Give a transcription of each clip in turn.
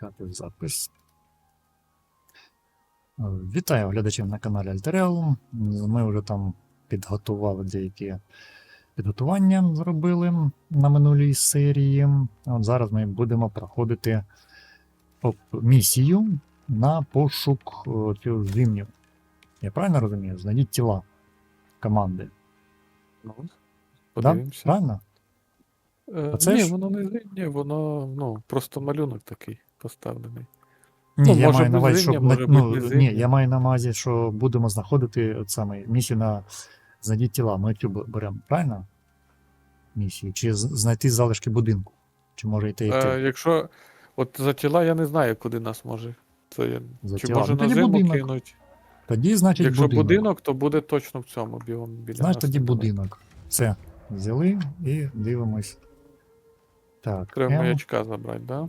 Почати запис. Е, Вітаю глядачів на каналі Альтереум. Ми вже там підготували деякі підготування, зробили на минулій серії. От зараз ми будемо проходити місію на пошук о, цього зимню. Я правильно розумію? Знайдіть тіла команди. Ну, Да? Правильно? Е, ні, ж- воно не зимнє, воно ну, просто малюнок такий поставлений. Ні, Ну, я може маю на увазі, щоб може бути ну, ні, я маю на увазі, що будемо знаходити от саме місію на знайдіть тіла. Ми цю беремо, правильно? Місію. Чи знайти залишки будинку? Чи може йти йти? Е, якщо от за тіла я не знаю, куди нас може. Це я... За Чи тіла. може Ну, на зиму будинок. кинуть? Тоді, значить, Якщо будинок. будинок. то буде точно в цьому біом біля Значить, тоді будинок. Все. Взяли і дивимось. Так. Треба маячка забрати, да?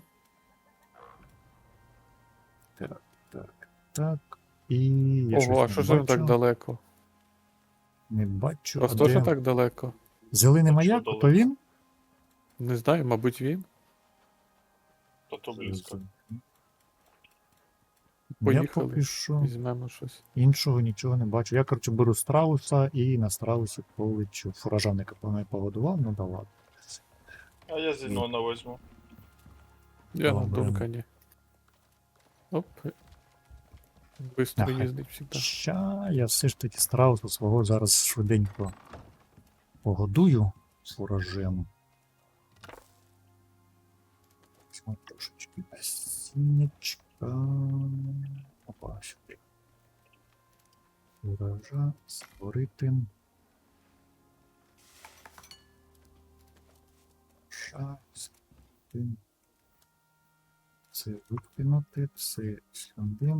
Так. І я Ого, щось а що ж він так далеко? Не бачу. А теж де? так далеко? Зелений маяк, що то він? Не знаю, мабуть, він. То то близько. Я Поїхали. поки що Візьмемо щось. іншого нічого не бачу. Я, коротше, беру страуса і на страусі полечу. Фуражаника я погодував, ну да ладно. А я Зенона возьму. Я на. Дункані. Оп. Бистро Ага. їздить завжди. Ща я все ж таки страуса свого зараз швиденько погодую з фуражем. Візьму трошечки насіннячка. Опа, сюди. Фуража створити. Ша, сюди. Це викинути, це сюди.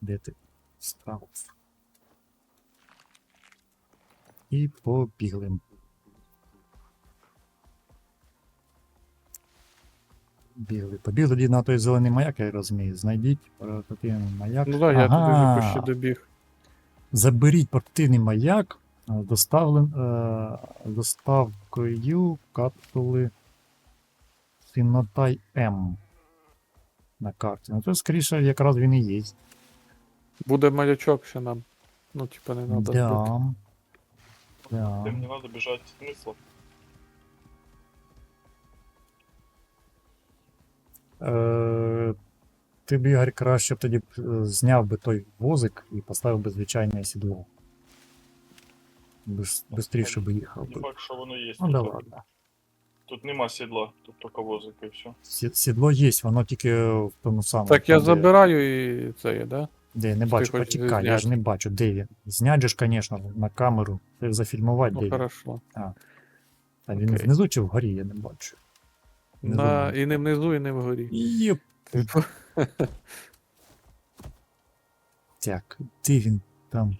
Де ти став? І побігли. Бігли. Побігли тоді на той зелений маяк, я розумію. Знайдіть портативний маяк. Ну так, я туди вже Ага. почти добіг. Заберіть портативний маяк, е, доставлен, е, доставкою капсули Синотай М на карті. Ну, то, скоріше, якраз він і є. Буде маячок ще нам. Ну, типа, не збити. Да. Да. Тим не надо бежать смысла. Е, ти б, Ігор, краще б тоді б е, зняв би той возик і поставив би звичайне сідло. Бис- Бистріше би їхав Не би. факт, що воно є. Ну да тут. ладно. Тут нема сідла, тут тільки возик і все. Сі- Сідло є, воно тільки в тому самому. Так, я там, де- забираю і це є, да? Де, не Ти бачу, хочеш почекай, я ж зняти? не бачу, де він. Знять же ж, звісно, на камеру. Це зафільмувати, де Ну, він. хорошо. А він окей. внизу чи вгорі, я не бачу. Не На... І не внизу, і не вгорі. Єп. Так, де він там?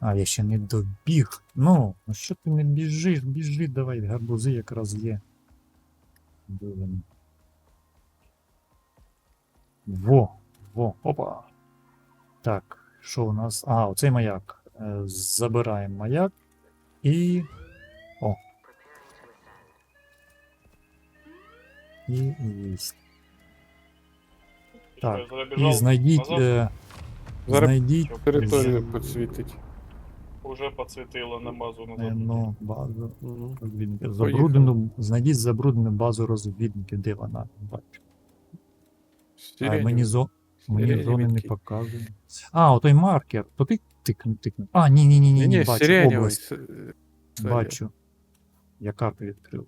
А, я ще не добіг. Ну, ну що ти не біжиш? Біжи, давай, гарбузи якраз є. Де він? Во, во, опа. Так, що у нас? А, оцей маяк. Е, Забираємо маяк і. О. І єсть. Так, І знайдіть. Е, Зараз знайдіть територію з- підсвітить. Уже підсвітило на базу назад. е, ну, базу розвідників. Забруднену, знайдіть забруднену базу розвідників, де вона? Бачу. А, мені, зо... мені зони не показує. А, отой маркер. То ти тикнув, тикнув. А, ні, ні, ні, ні, Ні, бачу. Область. Бачу. Я карту відкрив.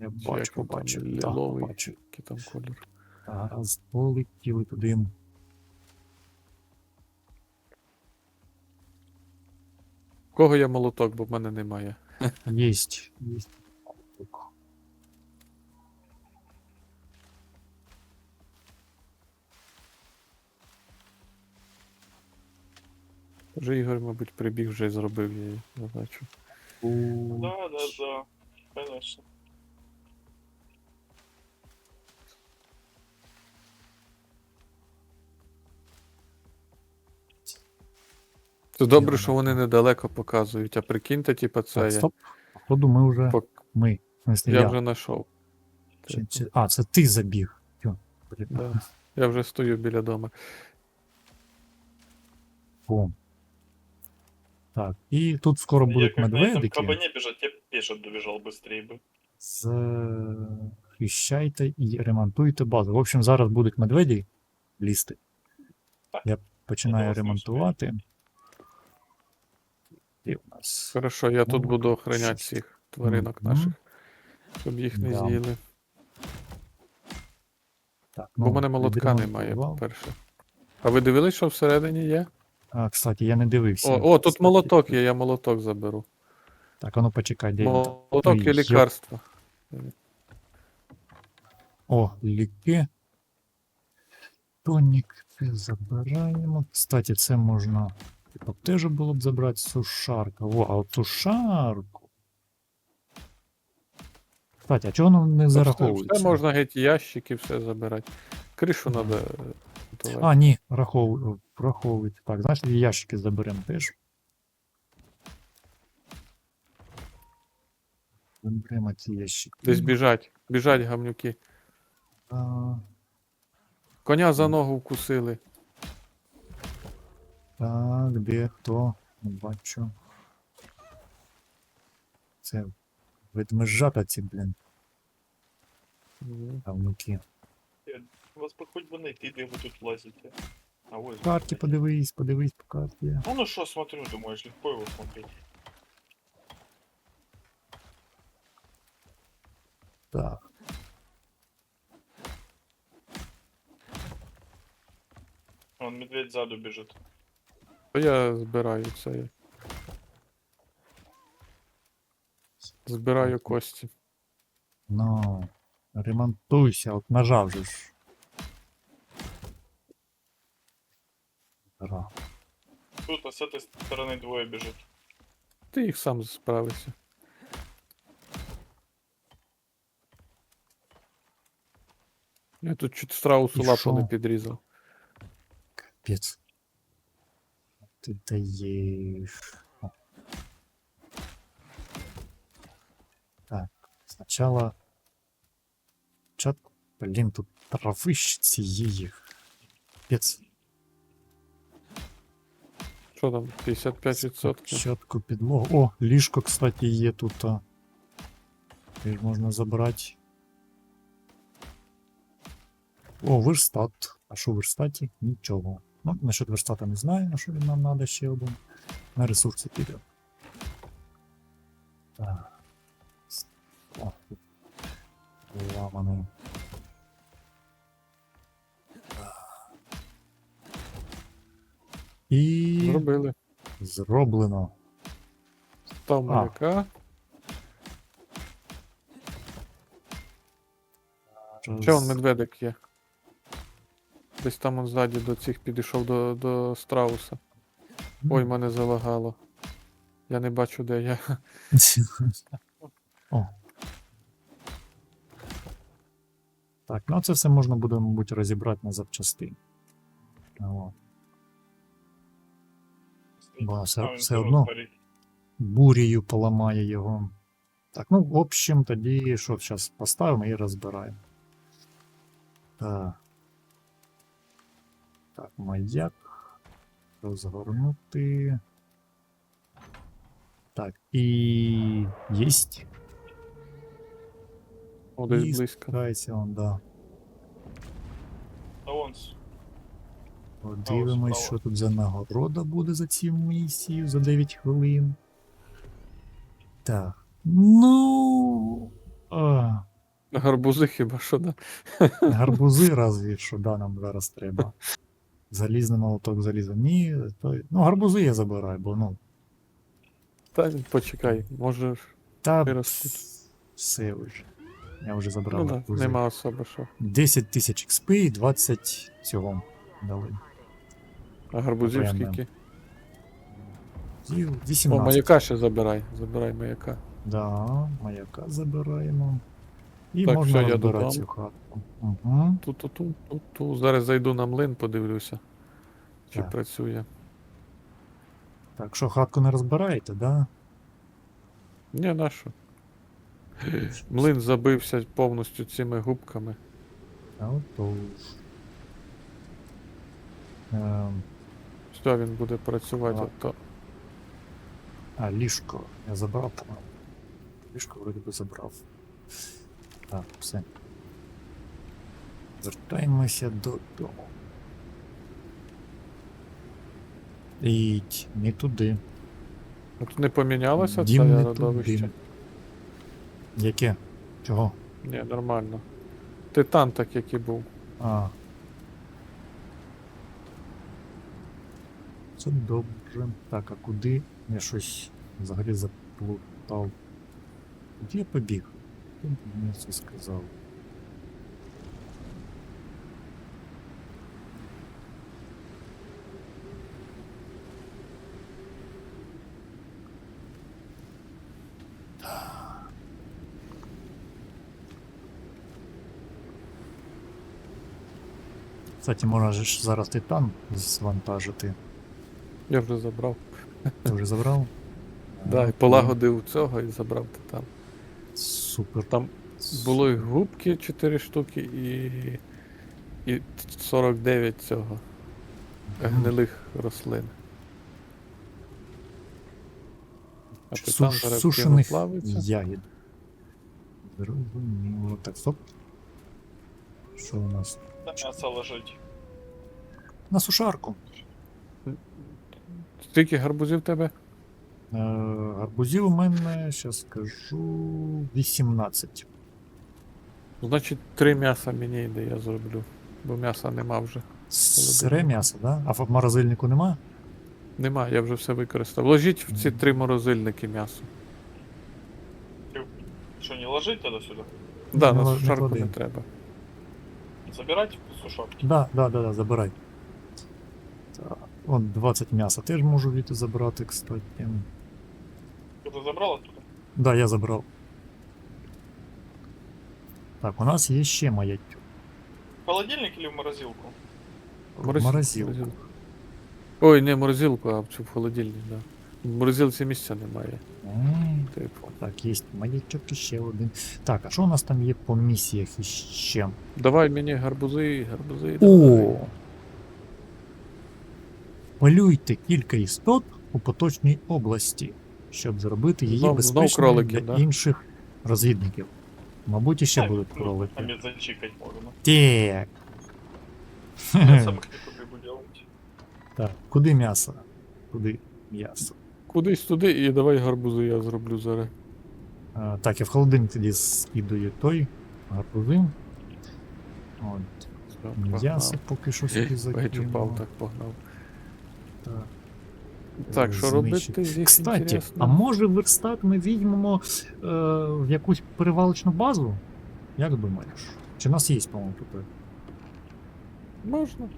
Я бачу, як він там, бачу. ліловий? Бачу. Який там колір. Зараз полетіли туди. Кого є молоток, бо в мене немає. Єсть. Єсть. Вже Ігор, мабуть, прибіг, вже зробив її задачу. Да, да, да. Конечно. Це добре, що вони недалеко показують, а прикиньте, типа, це Так, я, стоп. Походу, ми вже. пок- Ми. В я я. вже знайшов. Чи, чи... А, це ти забіг. Блін. Да. Я вже стою біля дома. О. Так, і тут скоро Я будуть как на этом медведики. кабане бежать, я пеше добежал быстрее бы. Захищайте і ремонтуйте базу. В общем, зараз будуть медведі лізти. Я починаю вас не ремонтувати. І у нас. Хорошо, я тут Ну, буду охороняти щось. всіх тваринок Мгм. наших, щоб їх не Да. з'їли. Так, Бо в мене молотка немає, відремонтував. по-перше. А ви дивились, що всередині є? А, кстати, я не дивився. О, о тут молоток є, я молоток заберу. Так, а ну почекай, де він? Молоток Ой, і лікарство. О, ліки. Тонік це забираємо. Кстати, це можна. Типу, теж було б забрати сушарка. О, а от сушарку. Кстати, а чого воно не зараховується? все можна геть ящики, все забирати. Кришу Мгм. Треба. А, ні, враховують. враховують. Так, значить, ящики заберемо теж. Заберемо ці ящики. Десь біжать, біжать гамнюки. А, Коня за ногу вкусили. Так, де хто? Не бачу. Це ведмежата ці, блін, Мгм. говнюки. Вас бы хоть бы найти, где вы тут лазите. А ой, По карті подивись, подивись по карті. Ну, ну что, смотрю, думаешь, легко его смотреть. Так. Вон медведь сзаду бежит. То я збираю це. Збираю кості. Ну, ремонтуйся, от нажав же ж. Ра. Тут, а с этой стороны двое бежит. Ти їх сам справишся. Я тут чуть страусу І лапу не що? підрізав. Капець. Ти даєш. О. Так, спочатку. Чат. Блін, тут травищ цієї. Капець. Що там, 55%? Спочатку підлогу. О, ліжко, кстати, є тут. а. Теж можна забрати. О, верстат. А що в верстаті? Нічого. Ну, насчет верстата не знаю, на що він нам треба ще один. На ресурси піде. Так. О, тут ламаний. І Зробили. зроблено. Став А. маяка. Ще он медведик є. Десь там он ззаді до цих підійшов до, до страуса. Ой, мене залагало. Я не бачу, де я. О. Так, ну це все можна буде, мабуть, розібрати на запчастини. Ба, все- А, он все здоров, одно. парень. Бурєю поламає його. Так, ну, в общем, тоді що зараз поставимо і розбираємо. Так. Так, маяк. Розгорнути. Так, і єсть. О, десь І близько. спускається он, да. Подивимось, що тут за нагорода буде за цю місію за 9 хвилин. Так. Ну. А, Гарбузи хіба що, да? гарбузи разві що да, нам зараз треба. Залізний молоток заліза. Ні, то... ну гарбузи я забираю, бо ну. Та почекай, може. Та все вже. Я вже забрав Ну да, нема особо що. 10 тисяч XP і 20 цього дали. А гарбузів Прямо. скільки? О, маяка ще забирай. Забирай маяка. Да, маяка забираємо. І Так, можна все, я розбирати додам. цю хатку. Угу. Ту-ту-ту, ту-ту. Зараз зайду на млин, подивлюся. Чи Так. працює. Так, що хатку не розбираєте, да? Ні, нащо? Млин забився повністю цими губками. Отож. Ем, Все, він буде працювати. Так. То... а, ліжко. Я забрав, по-моєму. Ліжко вроді би забрав. Так, все. Вертаємося додому. Іть, не туди. От не помінялося Дім це не родовище? туди. Яке? Чого? Ні, нормально. Титан так, як і був. А. Це добре. Так, а куди? Я щось взагалі заплутав. Куди я побіг? Хто мені це сказав? Кстати, можна же ж зараз титан звантажити. Я вже забрав. Ти вже забрав? Да, і А, полагодив цього і забрав титан. Супер. Там було і губки 4 штуки і. І 49 цього гнилих рослин. А Суш- титан зараз сушених плавиться. ягід. Зрозуміло. Так, стоп. Що у нас? На м'ясо лежить. На сушарку. Скільки гарбузів в тебе? Е, гарбузів у мене, зараз скажу, 18. Значить, три м'яса мені йде, я зроблю. Бо м'яса нема вже. Сире м'ясо, да? А в морозильнику нема? Нема, я вже все використав. Ложіть в ці три морозильники м'ясо. Що, не ложить тогда сюди? Да, Не на ла- не сушарку клади. не треба. Забирать в сушарки? Да, да, да, да, забирай. Вон 20 м'яса теж можу від забрати, кстати. Ти вже забрала туди? Да, я забрав. Так, у нас є ще маятюк. В холодильник или в морозилку? Мороз- Морозилку. морозилку. Ой, не морозилку, а в цю в холодильник, да. В морозилці місця немає. М, Типу. Так, є маячок ще один. Так, а що у нас там є по місіях іще? Давай мені гарбузи, гарбузи. давай. О! Полюйте кілька істот у поточній області, щоб зробити її Знов- знов безпечною кроликів, для да? інших розвідників. Мабуть, іще Так, будуть ну, кролики. Мед зачикать можно. Так. Я сам буду делать. Так, куди м'ясо? Куди м'ясо? Кудись туди і давай гарбузи я зроблю зараз. А, так, я в холодильник тоді скидаю той гарбузи. От, Все, м'ясо погнав. поки що собі Геть закину. упав, так погнав. Так. Так, що робити здесь Кстати, інтересно? а може верстат ми візьмемо е, в якусь перевалочну базу? Як думаєш? Чи в нас є, по-моєму, тут? Можна.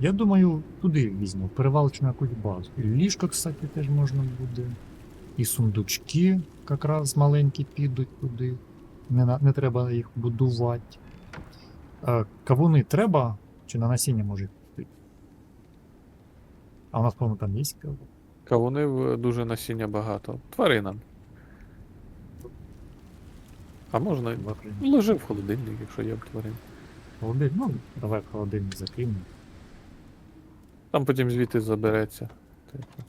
Я думаю, туди візьмемо, в перевалочну якусь базу. І ліжко, кстати, теж можна буде. І сундучки якраз маленькі підуть туди. Не, на- не треба їх будувати. Е, кавуни треба? Чи на насіння може їх? А у нас, по-моєму, там є кавун. Кавунів е, дуже насіння багато. Тваринам. А можна ложи в холодильник, якщо є тварин. Холодильник? Ну, давай в холодильник закинемо. Там потім звідти забереться. Типу.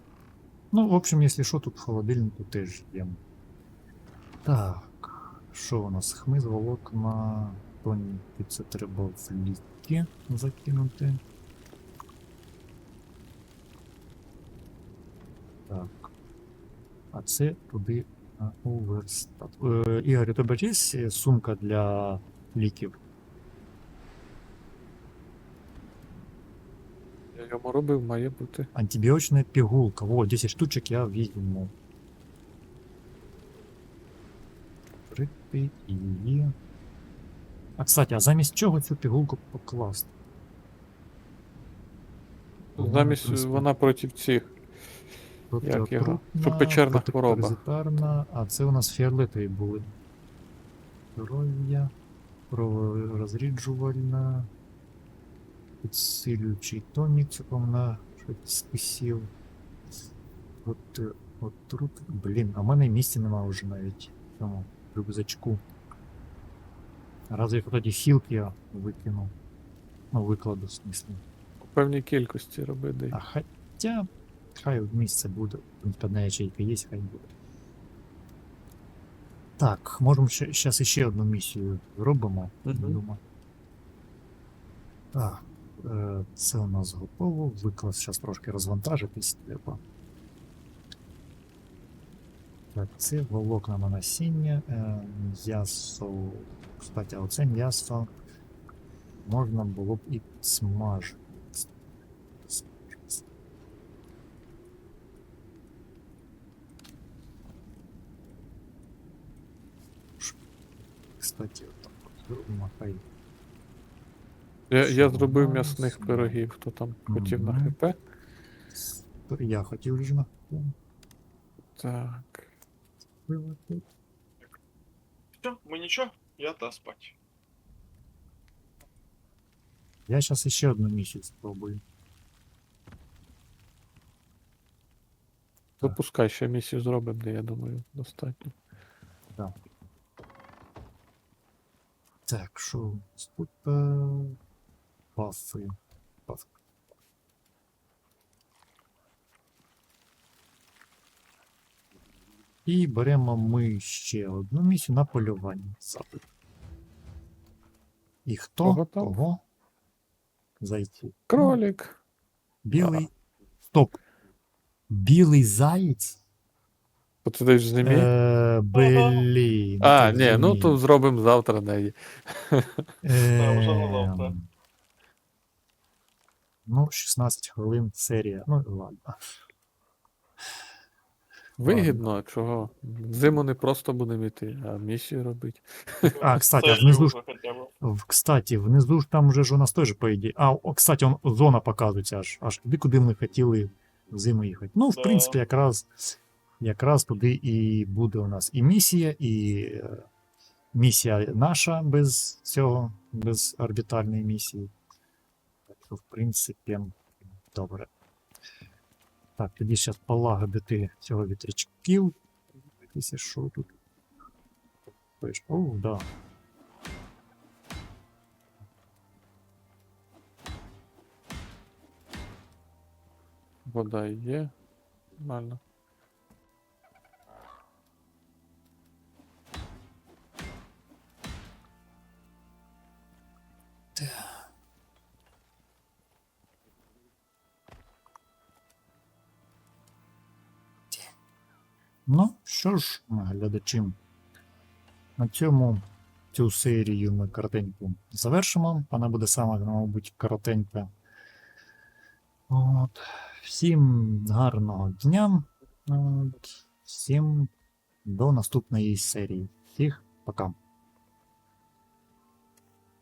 Ну, в общем, если що, тут в холодильнику теж є. Так, що у нас? Хмиз, волокна, тоніки, це треба в ліки закинути. Так. А це туди на оверстат. Е, Ігор, у тебе є сумка для ліків? Я йому робив, має бути. Антибиотичная пигулка. Вот, 10 штучек я візьму. Прикрити її. А кстати, а замість чого цю пігулку покласти? Замість вона проти цих. Як його? Щоб печерна хвороба. А це у нас фіолетові були. Здоров'я, розріджувальна, підсилюючий тонік, це вона щось списів. От, от тут, блін, а в мене місця нема вже навіть в цьому рюкзачку. Разве тоді хілки я викину. Ну, викладу, в смислі. У певній кількості роби дай. А хоча, хай місце буде. Одна ячейка є, хай буде. Так, можемо ще, зараз ще одну місію зробимо. Мгм. Думаю. Так, е, це у нас готово. Виклад зараз трошки розвантажитись треба. Так, це волокна на насіння, м'ясо. Кстати, а оце м'ясо можна було б і смажити. Кстати, отак от зробимо, хай. Я, я зробив у м'ясних пирогів, хто там хотів на Мгм. ХП. Я хотів вже на Так. Все, ми нічого, я та спать. Я зараз ще одну місію спробую. Запускай ще місію зробимо, де я думаю, достатньо. Так, що у нас тут пафи. Паф. І беремо ми ще одну місію на полювання. Запит. І хто? Кого? Кого? Зайти. Кролік. Білий. Стоп. Білий заєць? Бо ти даєш зимі. Е, блін. а, ні, ну то зробимо завтра неї. Завтра. Ем, Ну, 16 хвилин серія. Ну, ладно. Вигідно, а чого? Зиму не просто будемо йти, а місію робити. А, кстати, а внизу ж, в- кстати, внизу ж там вже ж у нас теж по ідеї. А, о, кстати, он, зона показується аж, аж туди, куди ми хотіли взиму їхати. Ну, в Да. принципі, якраз, якраз туди і буде у нас і місія, і е, місія наша без цього, без орбітальної місії. Так що, в принципі, добре. Так, тоді зараз полагодити цього вітрячків. Дивіться, що тут. О, да. Вода є. Нормально. Ну, що ж, глядачі, на цьому цю серію ми коротеньку завершимо. Вона буде саме, мабуть, коротенька. От. Всім гарного дня. От. Всім до наступної серії. Всіх пока.